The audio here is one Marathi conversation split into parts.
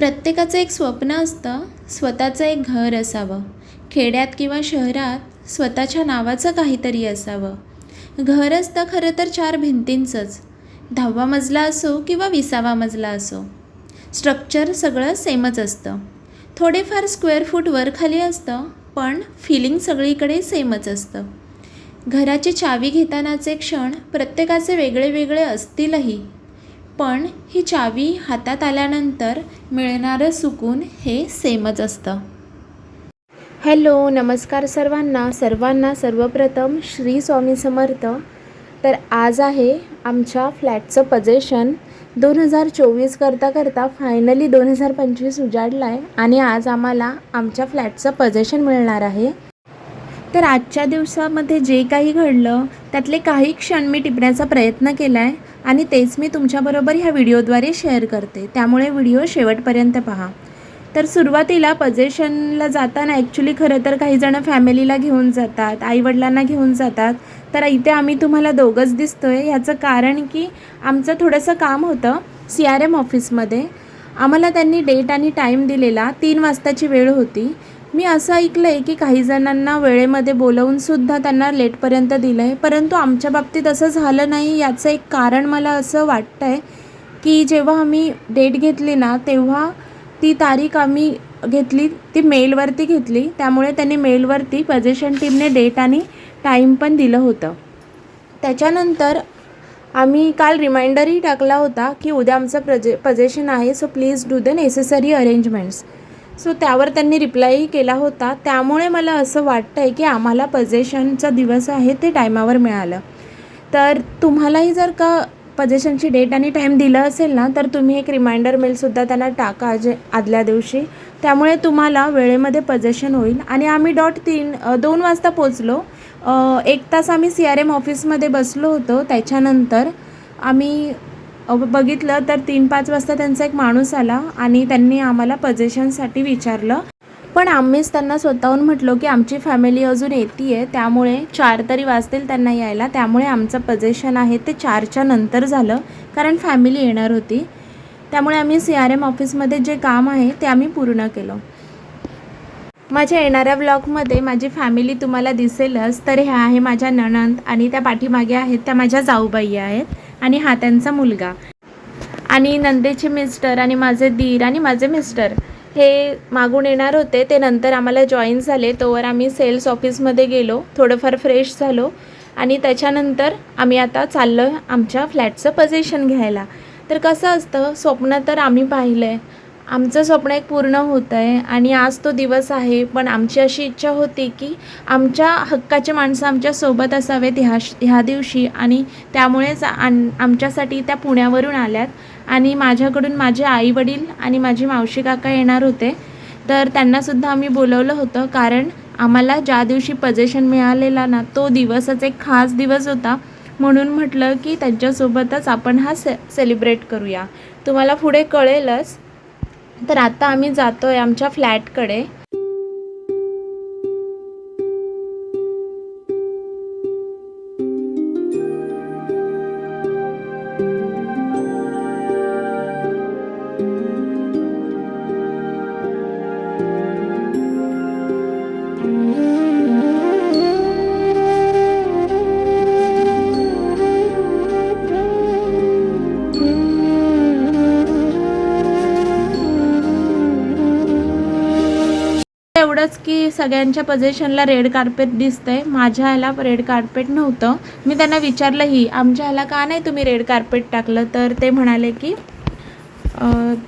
प्रत्येकाचं एक स्वप्न असतं स्वतःचं एक घर असावं. खेड्यात किंवा शहरात स्वतःच्या नावाचं काहीतरी असावं. घर असतं खरं तर चार भिंतींचंच. दहावा मजला असो किंवा विसावा मजला असो. स्ट्रक्चर सगळं सेमच असतं. थोडेफार स्क्वेअर फूट वर खाली असतं पण फिलिंग सगळीकडे सेमच असतं. घराची चावी घेतानाचे क्षण प्रत्येकाचे वेगळे वेगळे असतीलही. पण ही चावी हातात आल्यानंतर मिळणारं सुकून हे सेमच असतं. हॅलो नमस्कार सर्वांना. सर्वांना सर्वप्रथम श्री स्वामी समर्थ. तर आज आहे आमच्या फ्लॅटचं पजेशन दोन हजार चोवीस करता करता फायनली दोन हजार पंचवीस उजाडला आहे आणि आज आम्हाला आमच्या फ्लॅटचं पजेशन मिळणार आहे. तर आजच्या दिवसामध्ये जे काही घडलं त्यातले काही क्षण मी टिपण्याचा प्रयत्न केला आहे आणि तेच मी तुमच्याबरोबर ह्या व्हिडिओद्वारे शेअर करते. त्यामुळे व्हिडिओ शेवटपर्यंत पहा. तर सुरुवातीला पजेशनला जाताना ॲक्च्युली खरं तर काही जणं फॅमिलीला घेऊन जातात आईवडिलांना घेऊन जातात. तर इथे आम्ही तुम्हाला दोघंच दिसतो आहे ह्याचं कारण की आमचं थोडंसं काम होतं सी आर एम ऑफिसमध्ये आम्हाला त्यांनी डेट आणि टाईम दिलेला. तीन वाजताची वेळ होती. मी असं ऐकलं आहे की काही जणांना वेळेमध्ये बोलवून सुद्धा त्यांना लेटपर्यंत दिलं आहे परंतु आमच्या बाबतीत असं झालं नाही याचं एक कारण मला असं वाटतं आहे की जेव्हा आम्ही डेट घेतली ना तेव्हा ती तारीख आम्ही घेतली ती मेलवरती घेतली. त्यामुळे त्यांनी मेलवरती पजेशन टीमने डेट आणि टाईम पण दिलं होतं. त्याच्यानंतर आम्ही काल रिमाइंडरही टाकला होता की उद्या आमचं प्रजे पजेशन आहे so please do the necessary arrangements so त्यावर त्यांनी रिप्लायही केला होता. त्यामुळे मला असं वाटतं आहे की आम्हाला पजेशनचा दिवस आहे ते टायमावर मिळालं. तर तुम्हालाही जर का पजेशनची डेट आणि टाईम दिलं असेल ना तर तुम्ही एक रिमाइंडर मेलसुद्धा त्यांना टाका जे आदल्या दिवशी. त्यामुळे तुम्हाला वेळेमध्ये पजेशन होईल. आणि आम्ही डॉट तीन दोन वाजता पोचलो एक तास आम्ही सी आर एम ऑफिसमध्ये बसलो होतो. त्याच्यानंतर आम्ही बघितलं तर तीन पाच वाजता त्यांचा एक माणूस आला आणि त्यांनी आम्हाला पजेशनसाठी विचारलं. पण आम्हीच त्यांना स्वतःहून म्हटलो की आमची फॅमिली अजून येते आहे त्यामुळे चार तरी वाजतील त्यांना यायला. त्यामुळे आमचं पजेशन आहे ते चारच्या नंतर झालं कारण फॅमिली येणार होती. त्यामुळे आम्ही सी आर एम ऑफिसमध्ये जे काम आहे ते आम्ही पूर्ण केलं. माझ्या येणाऱ्या ब्लॉगमध्ये माझी फॅमिली तुम्हाला दिसेलच तर ह्या आहे माझ्या नणंद आणि त्या पाठीमागे आहेत त्या माझ्या जाऊबाई आहेत. आणि हा त्यांचा मुलगा. आणि नंदेचे मिस्टर आणि माझे दीर आणि माझे मिस्टर हे मागून येणार होते. ते नंतर आम्हाला जॉईन झाले. तोवर आम्ही सेल्स ऑफिसमध्ये गेलो. थोडंफार फ्रेश झालो. आणि त्याच्यानंतर आम्ही आता चाललो आहे आमच्या फ्लॅटचं पोझिशन घ्यायला. तर कसं असतं? स्वप्न तर आम्ही पाहिलं आहे आमचं स्वप्न एक पूर्ण होतं आहे आणि आज तो दिवस आहे पण आमची अशी इच्छा होती की आमच्या हक्काचे माणसं आमच्यासोबत असावेत ह्या ह्या दिवशी आणि त्यामुळेच आण आमच्यासाठी त्या पुण्यावरून आल्यात आणि माझ्याकडून माझे आई वडील आणि माझी मावशी काका येणार होते. तर त्यांनासुद्धा आम्ही बोलवलं होतं कारण आम्हाला ज्या दिवशी पजेशन मिळालेला ना तो दिवसच एक खास दिवस होता. म्हणून म्हटलं की त्यांच्यासोबतच आपण हा से सेलिब्रेट करूया. तुम्हाला पुढे कळेलच तर आता आम्ही जातो आहे आमच्या फ्लॅटकडे. की सगळ्यांच्या पोझिशनला रेड कार्पेट दिसतंय. माझ्या ह्याला रेड कार्पेट नव्हतं. मी त्यांना विचारलंही आमच्या ह्याला का नाही तुम्ही रेड कार्पेट टाकलं? तर ते म्हणाले की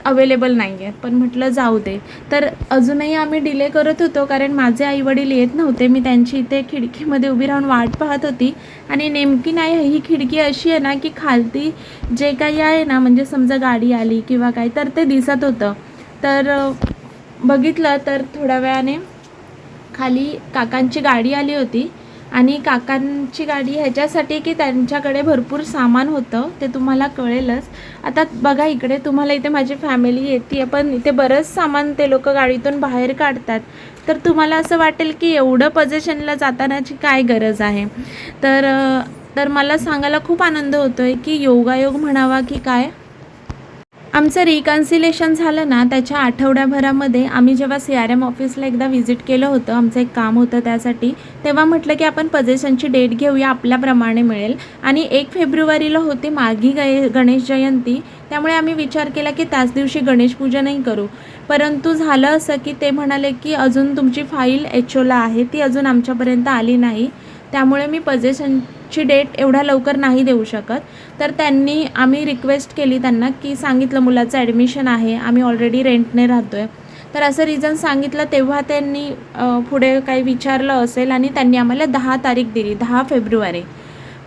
अवेलेबल नाही आहे पण म्हटलं जाऊ दे. तर अजूनही आम्ही डिले करत होतो कारण माझे आईवडील येत नव्हते. मी त्यांची इथे खिडकीमध्ये उभी राहून वाट पाहत होती. आणि नेमकी नाही ही खिडकी अशी आहे ना की खालती जे काही आहे ना म्हणजे समजा गाडी आली किंवा काय तर ते दिसत होतं. तर बघितलं तर थोड्या वेळाने खाली काकांची गाडी आली होती आणि काकांची गाडी ह्याच्यासाठी की त्यांच्याकडे भरपूर सामान होतं ते तुम्हाला कळेलच. आता बघा इकडे तुम्हाला इथे माझी फॅमिली येते पण इथे बरंच सामान ते लोक गाडीतून बाहेर काढतात. तर तुम्हाला असं वाटेल की एवढं पोझिशनला जातानाची काय गरज आहे? तर तर मला सांगायला खूप आनंद होतो आहे की योगायोग म्हणावा की काय? आमचं रिकन्सिलेशन झालं ना त्याच्या आठवड्याभरामध्ये आम्ही जेव्हा सी आर एम ऑफिसला एकदा व्हिजिट केलं होतं आमचं एक काम होतं त्यासाठी तेव्हा म्हटलं की आपण पजेशनची डेट घेऊया आपल्याप्रमाणे मिळेल. आणि एक फेब्रुवारीला होती माघी गे गणेश जयंती त्यामुळे आम्ही विचार केला की त्याच दिवशी गणेश पूजनही करू. परंतु झालं असं की ते म्हणाले की अजून तुमची फाईल एच ओला आहे ती अजून आमच्यापर्यंत आली नाही. त्यामुळे मी पजेशनची डेट एवढ्या लवकर नाही देऊ शकत. तर त्यांनी आम्ही रिक्वेस्ट केली त्यांना की सांगितलं मुलाचं ॲडमिशन आहे आम्ही ऑलरेडी रेंटने राहतो आहे तर असं रिझन सांगितलं तेव्हा त्यांनी पुढे काही विचारलं असेल आणि त्यांनी आम्हाला दहा तारीख दिली दहा फेब्रुवारी.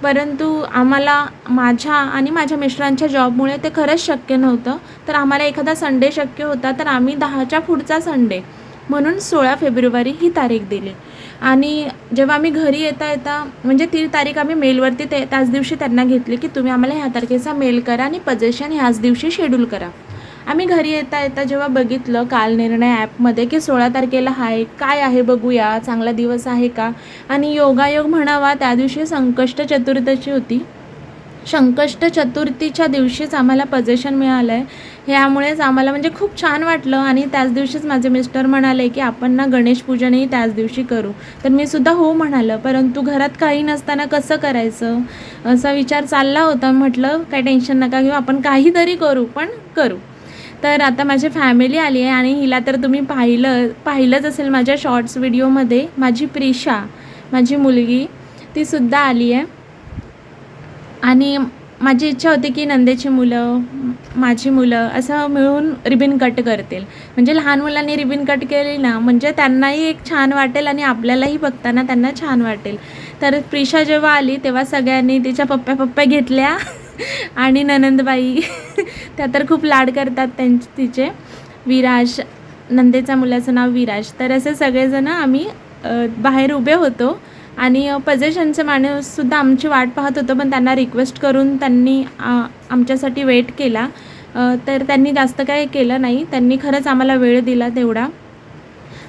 परंतु आम्हाला माझ्या आणि माझ्या मिस्टरांच्या जॉबमुळे ते खरंच शक्य नव्हतं. तर आम्हाला एखादा संडे शक्य होता तर आम्ही दहाच्या पुढचा संडे म्हणून सोळा फेब्रुवारी ही तारीख दिली. आणि जेव्हा आम्ही घरी येता येता म्हणजे ती तारीख आम्ही मेलवरती ते त्याच दिवशी त्यांना घेतली की तुम्ही आम्हाला ह्या तारखेचा मेल करा आणि पजेशन ह्याच दिवशी शेड्यूल करा. आम्ही घरी येता येता जेव्हा बघितलं काल निर्णय ॲपमध्ये की सोळा तारखेला आहे काय आहे बघूया चांगला दिवस आहे का? आणि योगायोग म्हणावा त्या दिवशी संकष्ट चतुर्दशी होती. संकष्ट चतुर्थीच्या दिवशीच आम्हाला पजेशन मिळालं आहे ह्यामुळेच आम्हाला म्हणजे खूप छान वाटलं आणि त्याच दिवशीच माझे मिस्टर म्हणाले की आपण ना गणेश पूजनही त्याच दिवशी करू. तर मी सुद्धा हो म्हणालं परंतु घरात काही नसताना कसं करायचं? असा विचार चालला होता. म्हटलं काय टेन्शन नका घेऊ आपण काहीतरी करू पण करू. तर आता माझी फॅमिली आली आहे आणि हिला तर तुम्ही पाहिलं पाहिलंच असेल माझ्या शॉर्ट्स व्हिडिओमध्ये. माझी प्रिशा माझी मुलगी तीसुद्धा आली आहे. आणि माझी इच्छा होती की नंदेची मुलं माझी मुलं असं मिळून रिबिन कट करतील. म्हणजे लहान मुलांनी रिबिन कट केली ना म्हणजे त्यांनाही एक छान वाटेल आणि आपल्यालाही बघताना त्यांना छान वाटेल. तर प्रिशा जेव्हा आली तेव्हा सगळ्यांनी तिच्या पप्प्या पप्प्या घेतल्या. आणि ननंदबाई त्या तर खूप लाड करतात त्यांचे तिचे. विराज नंदेच्या मुलाचं नाव विराज. तर असे सगळेजणं आम्ही बाहेर उभे होतो. आणि पजेशनचे माणूससुद्धा आमची वाट पाहत होतं पण त्यांना रिक्वेस्ट करून त्यांनी आमच्यासाठी वेट केला. तर त्यांनी जास्त काही केलं नाही. त्यांनी खरंच आम्हाला वेळ दिला तेवढा.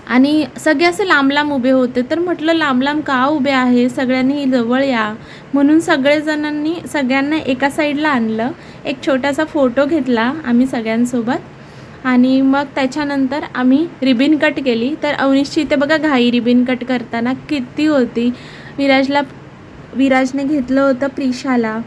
आणि सगळे असे लांब लांब उभे होते. तर म्हटलं लांब लांब का उभे आहे? सगळ्यांनी जवळ या. म्हणून सगळेजणांनी सगळ्यांना एका साईडला आणलं. एक छोटासा फोटो घेतला आम्ही सगळ्यांसोबत. आणि मग त्याच्यानंतर आम्ही रिबिन कट केली. तर अवनीशची इथे बघा घाई रिबिन कट करताना किती होती. विराजला विराजने घेतलं होतं प्रिशाला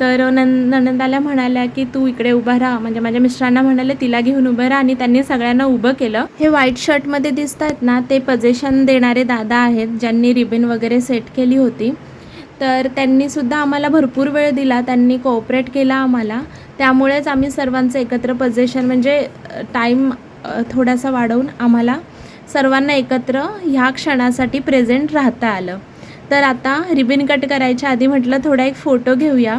तर नंद ननंदाला म्हणाल्या की तू इकडे उभा राहा. म्हणजे माझ्या मिस्टरांना म्हणाले तिला घेऊन उभं राहा. आणि त्यांनी सगळ्यांना उभं केलं. हे व्हाईट शर्टमध्ये दिसत आहेत ना ते पजेशन देणारे दादा आहेत ज्यांनी रिबिन वगैरे सेट केली होती. तर त्यांनीसुद्धा आम्हाला भरपूर वेळ दिला. त्यांनी कोऑपरेट केला आम्हाला. त्यामुळेच आम्ही सर्वांचं एकत्र पजेशन म्हणजे टाईम थोडासा वाढवून आम्हाला सर्वांना एकत्र ह्या क्षणासाठी प्रेझेंट राहता आलं. तर आता रिबिन कट करायच्या आधी म्हटलं थोडा एक फोटो घेऊया.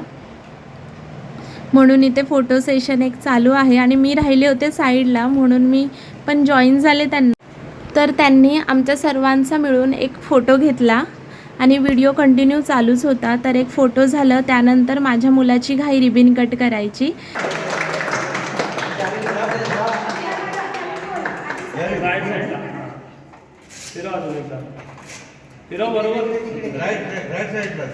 म्हणून इथे फोटो सेशन एक चालू आहे आणि मी राहिले होते साईडला म्हणून मी पण जॉईन झाले त्यांना. तर त्यांनी आमच्या सर्वांचा मिळून एक फोटो घेतला. आणि व्हिडिओ कंटिन्यू चालूच होता. तर एक फोटो झालं त्यानंतर माझ्या मुलाची घाई रिबिन कट करायची. राईट साईडला फिरव अजून एकदा फिरव बरोबर राईट राईट राईट साईडला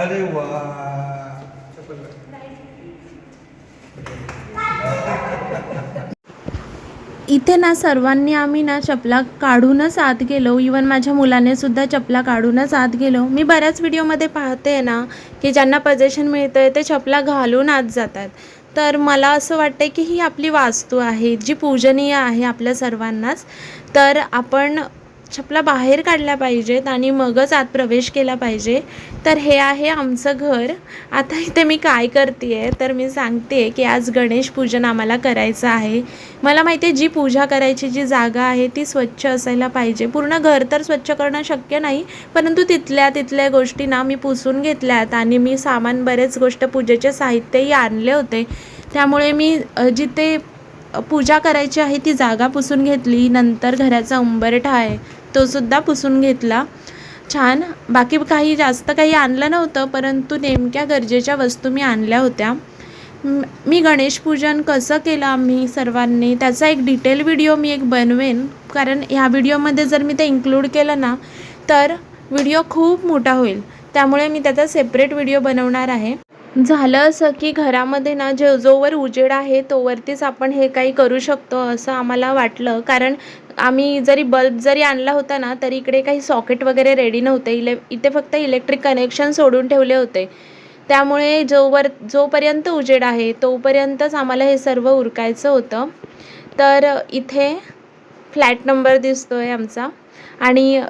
अरे वा इथे ना सर्वांनी आम्ही ना चपला काढूनच आत गेलो. इवन माझ्या मुलाने सुद्धा चपला काढूनच आत गेलो. मी बऱ्याच व्हिडिओमध्ये पाहते ना की ज्यांना पजेशन मिळतं आहे ते चपला घालून आत जातात. तर मला असं वाटतं की ही आपली वास्तू आहे जी पूजनीय आहे आपल्या सर्वांनाच. तर आपण चपला बाहेर काढल्या पाहिजेत आणि मगच आत प्रवेश केला पाहिजे. तर हे आहे आमचं घर. आता इथे मी काय करते आहे तर मी सांगते की आज गणेश पूजन आम्हाला करायचं आहे. मला माहिती आहे जी पूजा करायची जी जागा आहे ती स्वच्छ असायला पाहिजे. पूर्ण घर तर स्वच्छ करणं शक्य नाही परंतु तिथल्या तिथल्या गोष्टी ना मी पुसून घेतल्यात आणि मी सामान बरेच गोष्ट पूजेचे साहित्यही आणले होते. त्यामुळे मी जिथे पूजा करायची आहे ती जागा पुसून घेतली. नंतर घराचा उंबरठा आहे. तो सुद्धा पुसून घेतला. छान. बाकी काही जास्त काही आणलं नव्हतं परंतु नेमक्या गरजेच्या वस्तू मी आणल्या होत्या. मी गणेश पूजन कसं केलं आम्ही सर्वांनी त्याचा एक डिटेल व्हिडिओ मी एक बनवेन. कारण ह्या व्हिडिओमध्ये जर मी ते इन्क्लूड केलं ना तर व्हिडिओ खूप मोठा होईल. त्यामुळे मी त्याचा सेपरेट व्हिडिओ बनवणार आहे. झालं असं की घरामध्ये ना जे जोवर उजेड आहे तोवरतीच आपण हे काही करू शकतो असं आम्हाला वाटलं. कारण आम्ही जरी बल्ब जरी आणला होता ना तरी इकडे काही सॉकेट वगैरे रेडी नव्हते. इले इथे फक्त इलेक्ट्रिक कनेक्शन सोडून ठेवले होते. त्यामुळे जोवर जोपर्यंत उजेड आहे तोपर्यंतच आम्हाला हे सर्व उरकायचं होतं. तर इथे फ्लॅट नंबर दिसतो आहे आमचा. आणि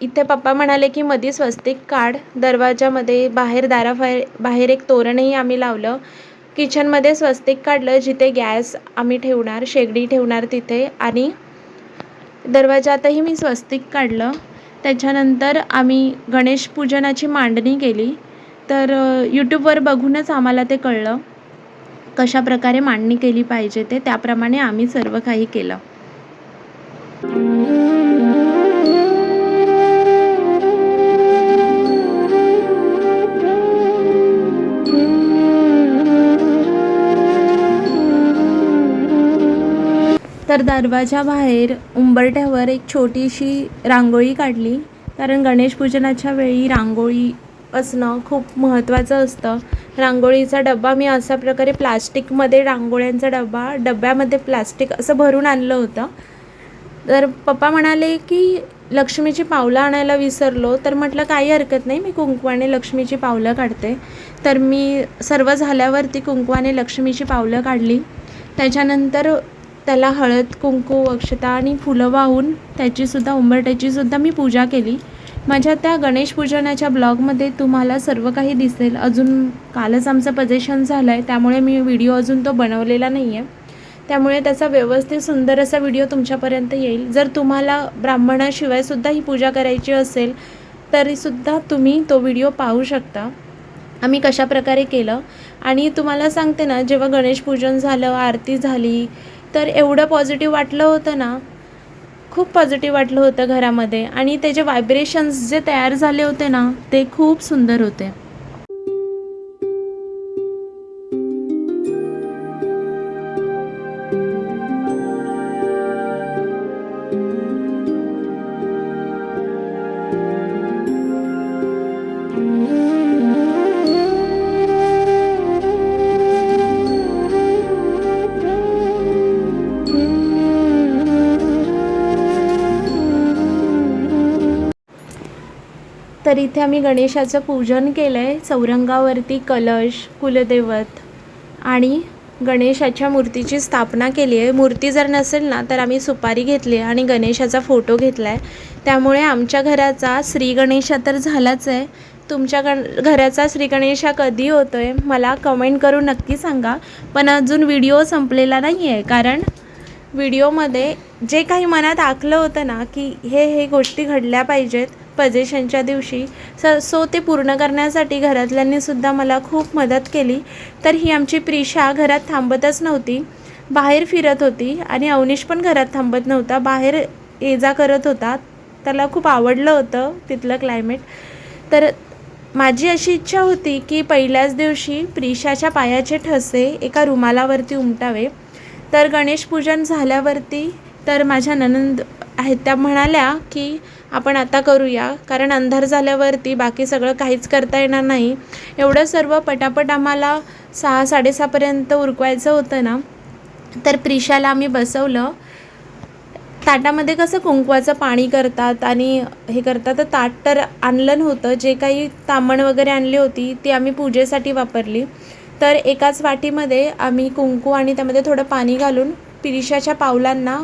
इथे पप्पा म्हणाले की मधी स्वस्तिक काढ. दरवाजामध्ये बाहेर दाराबाहेर बाहेर एक तोरणही आम्ही लावलं. किचनमध्ये स्वस्तिक काढलं जिथे गॅस आम्ही ठेवणार शेगडी ठेवणार तिथे. आणि दरवाजातही मी स्वस्तिक काढलं. त्याच्यानंतर आम्ही गणेश पूजनाची मांडणी केली. तर यूट्यूबवर बघूनच आम्हाला ते कळलं. कशा प्रकारे मांडणी केली पाहिजे ते त्याप्रमाणे आम्ही सर्व काही केलं. तर दरवाजा बाहेर उंबरठ्यावर एक छोटीशी रांगोळी काढली. कारण गणेश पूजनाच्या वेळी रांगोळी असणं खूप महत्त्वाचं असतं. रांगोळीचा डबा मी अशा प्रकारे प्लास्टिकमध्ये रांगोळ्यांचा डबा डब्यामध्ये प्लास्टिक असं भरून आणलं होतं. तर पप्पा म्हणाले की लक्ष्मीची पावलं आणायला विसरलो. तर म्हटलं काही हरकत नाही मी कुंकवाने लक्ष्मीची पावलं काढते. तर मी सर्व झाल्यावरती कुंकवाने लक्ष्मीची पावलं काढली. त्याच्यानंतर त्याला हळद कुंकू अक्षता आणि फुलं वाहून त्याचीसुद्धा उंबरट्याचीसुद्धा मी पूजा केली. माझ्या त्या गणेश पूजनाच्या ब्लॉगमध्ये तुम्हाला सर्व काही दिसेल. अजून कालच आमचं पजेशन झालं आहे त्यामुळे मी व्हिडिओ अजून तो बनवलेला नाही आहे त्यामुळे त्याचा व्यवस्थित सुंदर असा व्हिडिओ तुमच्यापर्यंत येईल. जर तुम्हाला ब्राह्मणाशिवायसुद्धा ही पूजा करायची असेल तरीसुद्धा तुम्ही तो व्हिडिओ पाहू शकता. आम्ही कशा प्रकारे केलं? आणि तुम्हाला सांगते ना जेव्हा गणेश पूजन झालं आरती झाली तर एवढं पॉझिटिव्ह वाटलं होतं ना खूप पॉझिटिव्ह वाटलं होतं घरामध्ये. आणि त्याचे व्हायब्रेशन्स जे तयार झाले होते ना ते खूप सुंदर होते. तर इथे आम्ही गणेशाचं पूजन केलं आहे चौरंगावरती कलश कुलदैवत आणि गणेशाच्या मूर्तीची स्थापना केली आहे. मूर्ती जर नसेल ना तर आम्ही सुपारी घेतली आहे आणि गणेशाचा फोटो घेतला आहे त्यामुळे आमच्या घराचा श्री गणेशा तर झालाच आहे. तुमच्या गण घराचा श्री गणेशा कधी होतो आहे मला कमेंट करून नक्की सांगा. पण अजून व्हिडिओ संपलेला नाही आहे कारण व्हिडिओमध्ये जे काही मनात आखलं होतं ना की हे हे गोष्टी घडल्या पाहिजेत. पजेशनच्या दिवशी स सो ते पूर्ण करण्यासाठी घरातल्यांनी सुद्धा मला खूप मदत केली. तर ही आमची प्रिशा घरात थांबतच नव्हती. बाहेर फिरत होती आणि अवनीश पण घरात थांबत नव्हता. बाहेर ये जा करत होता. त्याला खूप आवडलं होतं तिथलं क्लायमेट तर माझी अशी इच्छा होती की पहिल्याच दिवशी प्रिशाच्या पायाचे ठसे एका रुमालावरती उमटावे. तर गणेश पूजन झाल्यावरती तर माझ्या ननंद आहेत त्या म्हणाल्या की आपण आता करूया. कारण अंधार झाल्यावरती बाकी सगळं काहीच करता येणार नाही. एवढं सर्व पटापट आम्हाला सहा साडेसहापर्यंत उरकवायचं होतं ना तर प्रिशाला आम्ही बसवलं. ताटामध्ये कसं कुंकवाचं पाणी करतात आणि हे करतात तर ताट तर आणलं नव्हतं. जे काही तामण वगैरे आणली होती ती आम्ही पूजेसाठी वापरली. तर एकाच वाटीमध्ये आम्ही कुंकू आणि त्यामध्ये थोडं पाणी घालून पिरिशाच्या पावलांना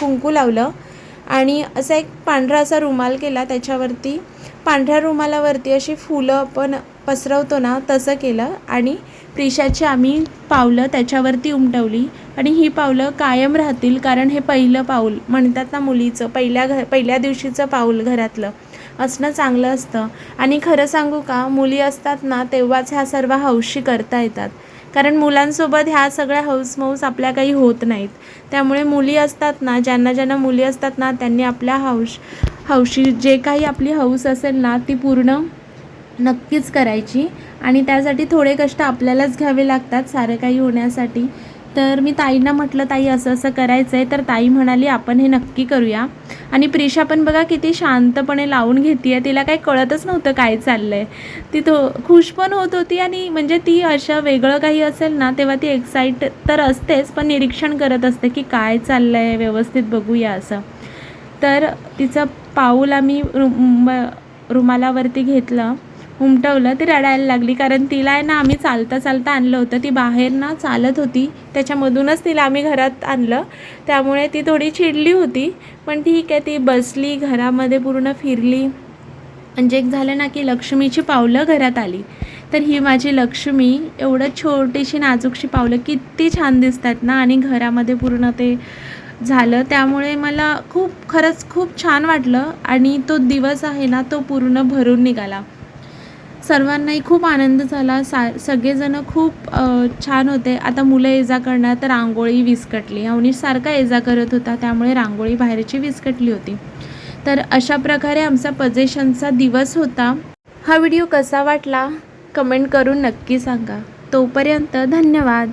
कुंकू लावलं. आणि असा एक पांढरा असा रुमाल केला त्याच्यावरती पांढऱ्या रुमालावरती अशी फुलं आपण पसरवतो ना तसं केलं आणि प्रिशाची आम्ही पावलं त्याच्यावरती उमटवली आणि ही पावलं कायम राहतील कारण हे पहिलं पाऊल म्हणतात ना मुलीचं पहिल्या घ पहिल्या दिवशीचं पाऊल घरातलं असणं चांगलं असतं. आणि खरं सांगू का मुली असतात ना तेव्हाच ह्या सर्व हौशी करता येतात. कारण मुलांसोबत ह्या सगळ्या हौसमौस आपल्या काही होत नाहीत. त्यामुळे मुली असतात ना ज्यांना ज्यांना मुली असतात ना त्यांनी आपल्या हौश हौशी जे काही आपली हौस असेल ना ती पूर्ण नक्कीच करायची. आणि त्यासाठी थोडे कष्ट आपल्यालाच घ्यावे लागतात सारं काही होण्यासाठी. तर मी ताईंना म्हटलं ताई असं असं करायचं आहे तर ताई म्हणाली आपण हे नक्की करूया. आणि प्रिशा पण बघा किती शांतपणे लावून घेते आहे तिला काही कळतच नव्हतं काय चाललं आहे ती तो खुश पण होत होती आणि म्हणजे ती अशा वेगळं काही असेल ना तेव्हा ती एक्साईट तर असतेच पण निरीक्षण करत असते की काय चाललं आहे व्यवस्थित बघूया असं. तर तिचं पाऊल आम्ही रुम रुमालावरती घेतलं. उमटवलं ती रडायला लागली. कारण तिला आहे ना आम्ही चालता चालता आणलं होतं. ती बाहेर ना चालत होती. त्याच्यामधूनच तिला आम्ही घरात आणलं. त्यामुळे ती थोडी चिडली होती. पण ठीक आहे ती बसली घरामध्ये पूर्ण फिरली. म्हणजे एक झालं ना की लक्ष्मीची पावलं घरात आली. तर ही माझी लक्ष्मी एवढं छोटीशी नाजूकशी पावलं किती छान दिसतात ना. आणि घरामध्ये पूर्ण ते झालं. त्यामुळे मला खूप खरंच खूप छान वाटलं. आणि तो दिवस आहे ना तो पूर्ण भरून निघाला. सर्वांनाही खूप आनंद झाला. सा सगळेजणं खूप छान होते. आता मुलं ये जा करणार तर रांगोळी विस्कटली. अवनीश सारखा ये जा करत होता त्यामुळे रांगोळी बाहेरची विस्कटली होती. तर अशा प्रकारे आमचा पजेशनचा दिवस होता. हा व्हिडिओ कसा वाटला? कमेंट करून नक्की सांगा. तोपर्यंत धन्यवाद.